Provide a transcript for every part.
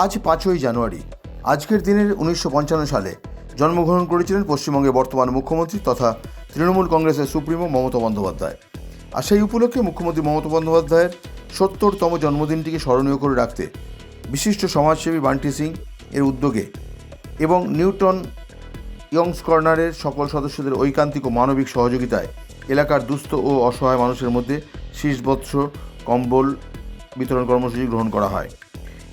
আজ পাঁচই জানুয়ারি। আজকের দিনের উনিশশো পঞ্চান্ন সালে জন্মগ্রহণ করেছিলেন পশ্চিমবঙ্গের বর্তমান মুখ্যমন্ত্রী তথা তৃণমূল কংগ্রেসের সুপ্রিমো মমতা বন্দ্যোপাধ্যায়। আর সেই উপলক্ষে মুখ্যমন্ত্রী মমতা বন্দ্যোপাধ্যায়ের সত্তরতম জন্মদিনটিকে স্মরণীয় করে রাখতে বিশিষ্ট সমাজসেবী বান্টি সিং এর উদ্যোগে এবং নিউটন ইয়ংস কর্নারের সকল সদস্যদের ঐকান্তিক ও মানবিক সহযোগিতায় এলাকার দুস্থ ও অসহায় মানুষের মধ্যে শীর্ষবৎস কম্বল বিতরণ কর্মসূচি গ্রহণ করা হয়।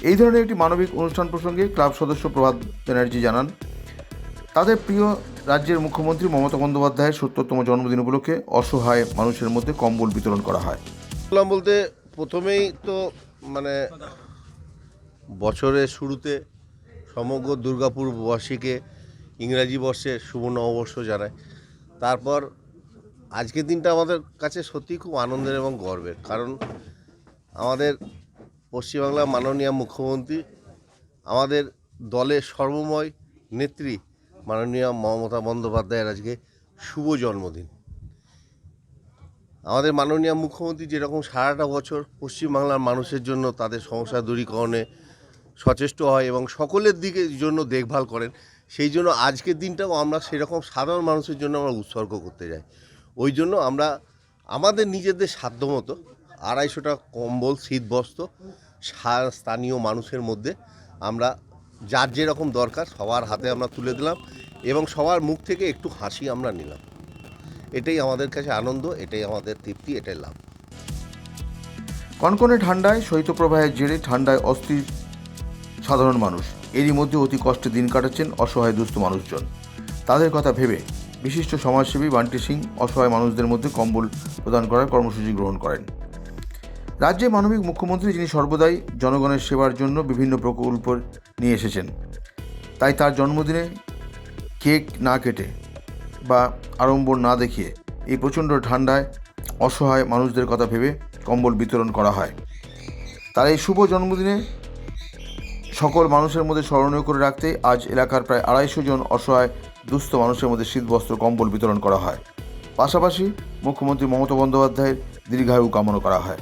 এই ধরনের একটি মানবিক অনুষ্ঠান প্রসঙ্গে ক্লাব সদস্য প্রভাত ব্যানার্জি জানান, তাদের প্রিয় রাজ্যের মুখ্যমন্ত্রী মমতা বন্দ্যোপাধ্যায়ের সত্তরতম জন্মদিন উপলক্ষে অসহায় মানুষের মধ্যে কম্বল বিতরণ করা হয়। বলতে প্রথমেই তো মানে বছরের শুরুতে সমগ্র দুর্গাপুরবাসীকে ইংরাজি বর্ষে শুভ নববর্ষ জানায়। তারপর আজকের দিনটা আমাদের কাছে সত্যি খুব আনন্দের এবং গর্বের। কারণ আমাদের পশ্চিমবাংলার মাননীয় মুখ্যমন্ত্রী, আমাদের দলের সর্বময় নেত্রী মাননীয় মমতা বন্দ্যোপাধ্যায়ের আজকে শুভ জন্মদিন। আমাদের মাননীয় মুখ্যমন্ত্রী যেরকম সারাটা বছর পশ্চিমবাংলার মানুষের জন্য তাদের সমস্যা দূরীকরণে সচেষ্ট হয় এবং সকলের দিকে জন্য দেখভাল করেন, সেই জন্য আজকের দিনটাও আমরা সেরকম সাধারণ মানুষের জন্য আমরা উৎসর্গ করতে যাই ওই জন্য আমরা আমাদের নিজেদের সাধ্যমতো আড়াইশোটা কম্বল, শীতবস্ত্র স্থানীয় মানুষের মধ্যে আমরা যার যেরকম দরকার সবার হাতে আমরা তুলে দিলাম এবং সবার মুখ থেকে একটু হাসি আমরা নিলাম। এটাই আমাদের কাছে আনন্দ, এটাই আমাদের তৃপ্তি, এটাই লাভ। কনকনে ঠান্ডায়, শৈত্যপ্রবাহের জেরে ঠান্ডায় অস্থির সাধারণ মানুষ। এরই মধ্যে অতি কষ্টে দিন কাটাচ্ছেন অসহায় দুস্থ মানুষজন। তাদের কথা ভেবে বিশিষ্ট সমাজসেবী বান্টি সিং অসহায় মানুষদের মধ্যে কম্বল প্রদান করার কর্মসূচি গ্রহণ করেন। রাজ্যে মানবিক মুখ্যমন্ত্রী যিনি সর্বদাই জনগণের সেবার জন্য বিভিন্ন প্রকল্প নিয়ে এসেছেন, তাই তার জন্মদিনে কেক না কেটে বা আড়ম্বর না দেখিয়ে এই প্রচণ্ড ঠান্ডায় অসহায় মানুষদের কথা ভেবে কম্বল বিতরণ করা হয়। তার এই শুভ জন্মদিনে সকল মানুষের মধ্যে স্মরণীয় করে রাখতে আজ এলাকার প্রায় আড়াইশো জন অসহায়, দুস্থ মানুষের মধ্যে শীতবস্ত্র, কম্বল বিতরণ করা হয়। পাশাপাশি মুখ্যমন্ত্রী মমতা বন্দ্যোপাধ্যায়ের দীর্ঘায়ু কামনা করা হয়।